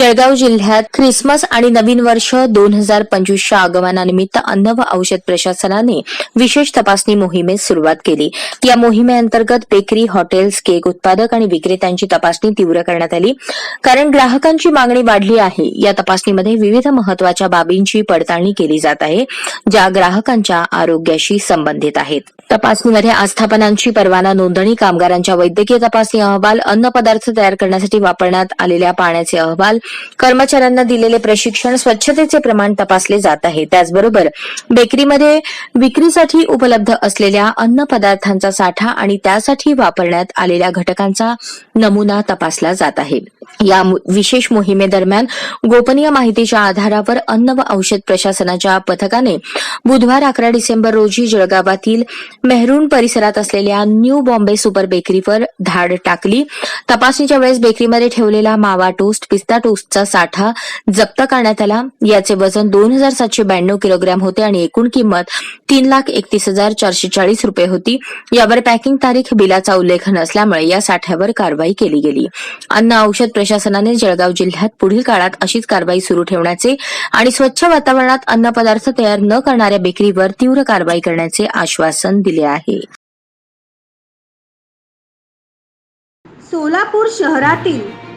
जळगाव जिल्ह्यात ख्रिसमस आणि नवीन वर्ष दोन हजार पंचवीसच्या आगमनानिमित्त अन्न व औषध प्रशासनाने विशेष तपासणी मोहिमेस सुरुवात केली. या मोहिमेअंतर्गत बेकरी हॉटेल्स केक उत्पादक आणि विक्रेत्यांची तपासणी तीव्र करण्यात आली. कारण ग्राहकांची मागणी वाढली आहे या तपासणीमध्ये विविध महत्त्वाच्या बाबींची पडताळणी केली जात आहे ज्या ग्राहकांच्या आरोग्याशी संबंधित आहेत. तपासणीमध्ये आस्थापनांची परवाना नोंदणी कामगारांच्या वैद्यकीय तपासणी अहवाल अन्न पदार्थ तयार करण्यासाठी वापरण्यात आलेल्या पाण्याचे अहवाल कर्मचाऱ्यांना दिलेले प्रशिक्षण स्वच्छतेचे प्रमाण तपासले जात आहे. त्याचबरोबर बेकरीमध्ये विक्रीसाठी उपलब्ध असलेल्या अन्न पदार्थांचा साठा आणि त्यासाठी वापरण्यात आलेल्या घटकांचा नमुना तपासला जात आहे. या विशेष मोहिमेदरम्यान गोपनीय माहितीच्या आधारावर अन्न व औषध प्रशासनाच्या पथकाने बुधवार अकरा डिसेंबर रोजी जळगावातील मेहरून परिसरात असलेल्या न्यू बॉम्बे सुपर बेकरीवर धाड टाकली. तपासणीच्या वेळेस बेकरीमध्ये ठेवलेला मावा टोस्ट पिस्ता टोस्ट टोस्टचा साठा जप्त करण्यात आला. याचे वजन दोन हजार सातशे ब्याण्णव किलोग्रॅम होते आणि एकूण किंमत तीन लाख एकतीस हजार चारशे चाळीस रुपये होती. यावर पॅकिंग तारीख बिलाचा उल्लेख नसल्यामुळे या साठ्यावर कारवाई केली गेली. अन्न औषध प्रशासनाने जळगाव जिल्ह्यात पुढील काळात अशीच कारवाई सुरू ठेवण्याचे आणि स्वच्छ वातावरणात अन्नपदार्थ तयार न करणाऱ्या बेकरीवर तीव्र कारवाई करण्याचे आश्वासन दिले आहे. सोलापूर शहरातील